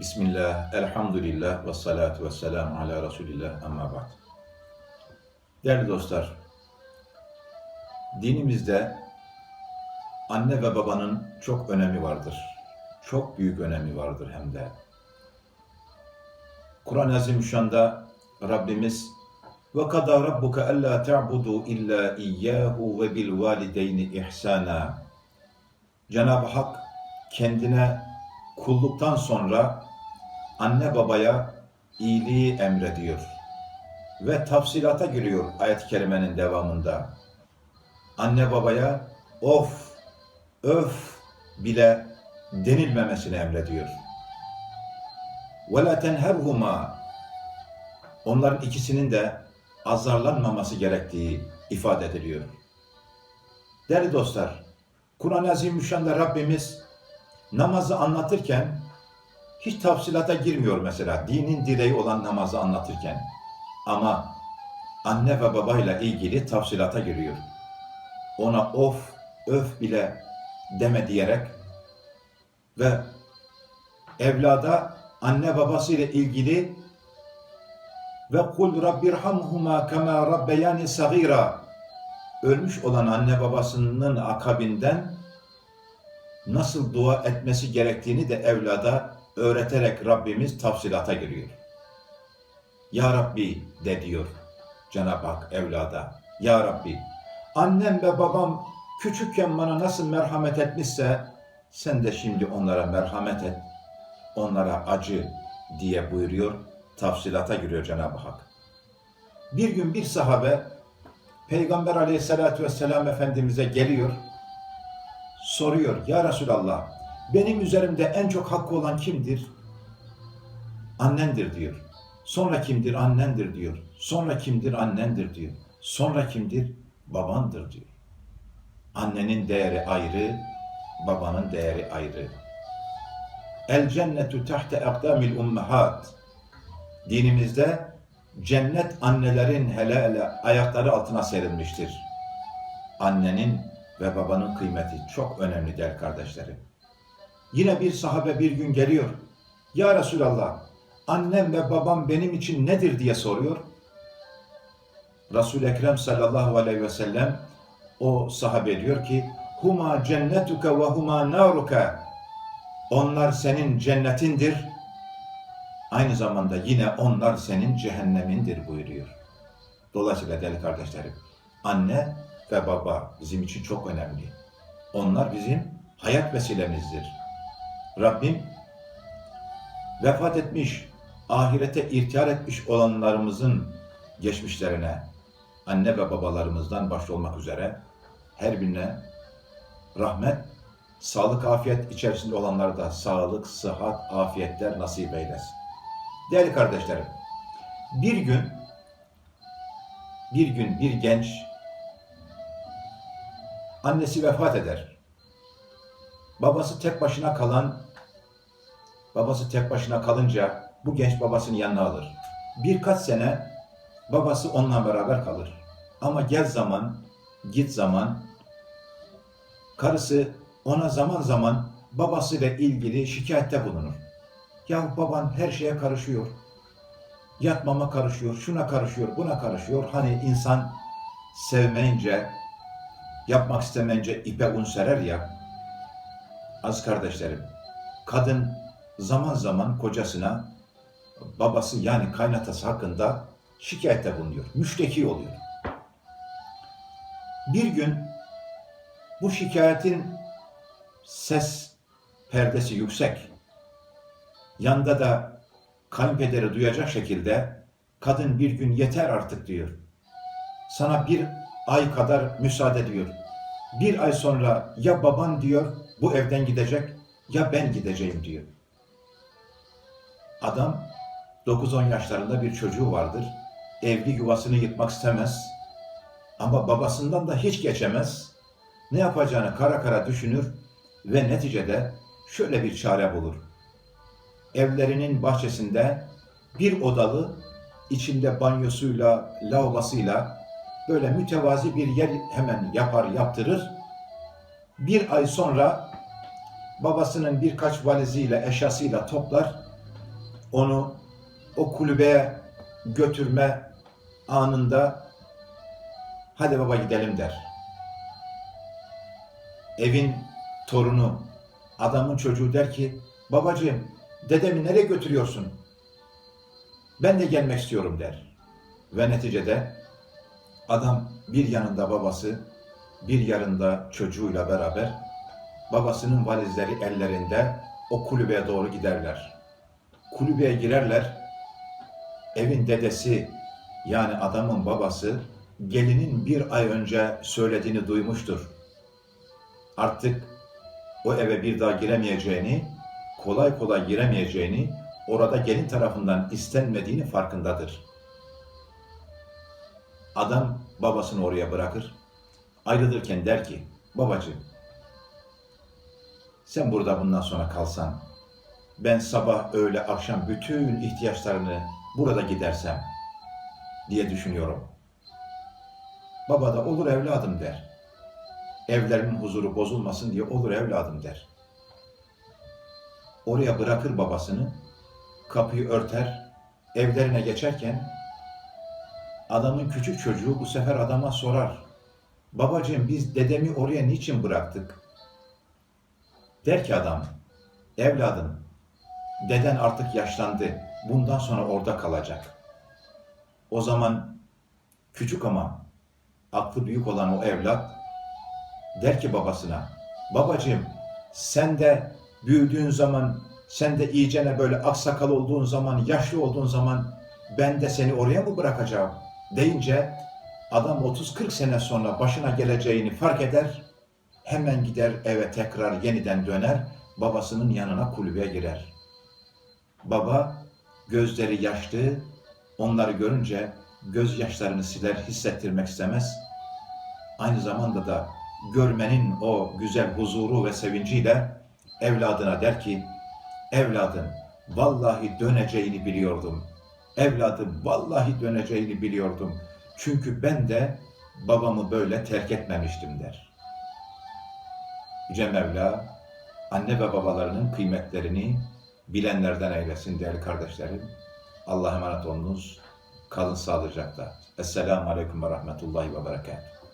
Bismillah, elhamdülillah ve salatu ve selamu ala Resulillah amma ba'd. Değerli dostlar, dinimizde anne ve babanın çok önemi vardır. Çok büyük önemi vardır hem de. Kur'an-ı Azimüşşan'da Rabbimiz ve kadâ rabbuke allâ te'budu illa iyyâhu ve bil valideyni ihsâna. Cenab-ı Hak kendine kulluktan sonra anne babaya iyiliği emrediyor. Ve tafsilata giriyor ayet-i kerimenin devamında. Anne babaya of, öf bile denilmemesini emrediyor. وَلَا تَنْهَرْهُمَا Onların ikisinin de azarlanmaması gerektiği ifade ediliyor. Değerli dostlar, Kur'an-ı Azimüşşan'da Rabbimiz namazı anlatırken hiç tafsilata girmiyor mesela dinin direği olan namazı anlatırken. Ama anne ve babayla ilgili tafsilata giriyor. Ona of, öf bile deme diyerek ve evlada anne babasıyla ilgili ve kul rabbirhamhuma kema rabbeyani sagira ölmüş olan anne babasının akabinden nasıl dua etmesi gerektiğini de evlada öğreterek Rabbimiz tafsilata giriyor. Ya Rabbi de diyor Cenab-ı Hak evlada. Ya Rabbi annem ve babam küçükken bana nasıl merhamet etmişse sen de şimdi onlara merhamet et. Onlara acı diye buyuruyor. Tafsilata giriyor Cenab-ı Hak. Bir gün bir sahabe Peygamber aleyhissalatü vesselam Efendimiz'e geliyor. Soruyor. Ya Resulallah benim üzerimde en çok hakkı olan kimdir? Annendir diyor. Sonra kimdir? Annendir diyor. Sonra kimdir? Annendir diyor. Sonra kimdir? Babandır diyor. Annenin değeri ayrı, babanın değeri ayrı. El cennetu tahte akdamil ummahat. Dinimizde cennet annelerin hele ayakları altına serilmiştir. Annenin ve babanın kıymeti çok önemli değerli kardeşlerim. Yine bir sahabe bir gün geliyor. Ya Resulallah, annem ve babam benim için nedir diye soruyor. resul Ekrem sallallahu aleyhi ve sellem o sahabe diyor ki Huma cennetuke ve huma naruka Onlar senin cennetindir. Aynı zamanda yine onlar senin cehennemindir buyuruyor. Dolayısıyla değerli kardeşlerim, anne ve baba bizim için çok önemli. Onlar bizim hayat vesilemizdir. Rabbim vefat etmiş, ahirete irtihar etmiş olanlarımızın geçmişlerine, anne ve babalarımızdan başta olmak üzere her birine rahmet, sağlık, afiyet içerisinde olanlara da sağlık, sıhhat, afiyetler nasip eylesin. Değerli kardeşlerim, bir gün bir gün bir genç annesi vefat eder. Babası tek başına kalan babası tek başına kalınca bu genç babasının yanına alır. Birkaç sene babası onunla beraber kalır. Ama gel zaman, git zaman karısı ona zaman zaman babasıyla ilgili şikayette bulunur. Ya baban her şeye karışıyor. Yatmama karışıyor, şuna karışıyor, buna karışıyor. Hani insan sevmeyince, yapmak istemeyince ipe un serer ya. Az kardeşlerim, kadın zaman zaman kocasına babası yani kaynatası hakkında şikayette bulunuyor. Müşteki oluyor. Bir gün bu şikayetin ses perdesi yüksek. Yanda da kayınpederi duyacak şekilde kadın bir gün yeter artık diyor. Sana bir ay kadar müsaade diyor. Bir ay sonra ya baban diyor bu evden gidecek ya ben gideceğim diyor. Adam 9-10 yaşlarında bir çocuğu vardır. Evli yuvasını yıkmak istemez. Ama babasından da hiç geçemez. Ne yapacağını kara kara düşünür ve neticede şöyle bir çare bulur. Evlerinin bahçesinde bir odalı, içinde banyosuyla, lavabosuyla böyle mütevazi bir yer hemen yapar, yaptırır. Bir ay sonra babasının birkaç valiziyle, eşyasıyla toplar onu o kulübe götürme anında hadi baba gidelim der. Evin torunu, adamın çocuğu der ki babacığım dedemi nereye götürüyorsun? Ben de gelmek istiyorum der. Ve neticede adam bir yanında babası, bir yanında çocuğuyla beraber babasının valizleri ellerinde o kulübeye doğru giderler. Kulübeye girerler. Evin dedesi yani adamın babası gelinin bir ay önce söylediğini duymuştur. Artık o eve bir daha giremeyeceğini, kolay kolay giremeyeceğini, orada gelin tarafından istenmediğini farkındadır. Adam babasını oraya bırakır. Ayrılırken der ki, babacığım sen burada bundan sonra kalsan, ben sabah, öğle, akşam bütün ihtiyaçlarını burada gidersem diye düşünüyorum. Baba da olur evladım der. Evlerinin huzuru bozulmasın diye olur evladım der. Oraya bırakır babasını, kapıyı örter, evlerine geçerken adamın küçük çocuğu bu sefer adama sorar. Babacığım biz dedemi oraya niçin bıraktık? Der ki adam, evladım, deden artık yaşlandı, bundan sonra orada kalacak. O zaman küçük ama aklı büyük olan o evlat der ki babasına, babacığım sen de büyüdüğün zaman, sen de iyicene böyle aksakal olduğun zaman, yaşlı olduğun zaman ben de seni oraya mı bırakacağım deyince adam 30-40 sene sonra başına geleceğini fark eder, hemen gider eve tekrar yeniden döner, babasının yanına kulübeye girer. Baba gözleri yaşlı, onları görünce gözyaşlarını siler, hissettirmek istemez. Aynı zamanda da görmenin o güzel huzuru ve sevinciyle evladına der ki, evladım vallahi döneceğini biliyordum. Evladım vallahi döneceğini biliyordum. Çünkü ben de babamı böyle terk etmemiştim der. Yüce Mevla anne ve babalarının kıymetlerini bilenlerden eylesin değerli kardeşlerim. Allah'a emanet olunuz. Kalın sağlıcakla. Esselamu Aleyküm ve Rahmetullahi ve Berekatuhu.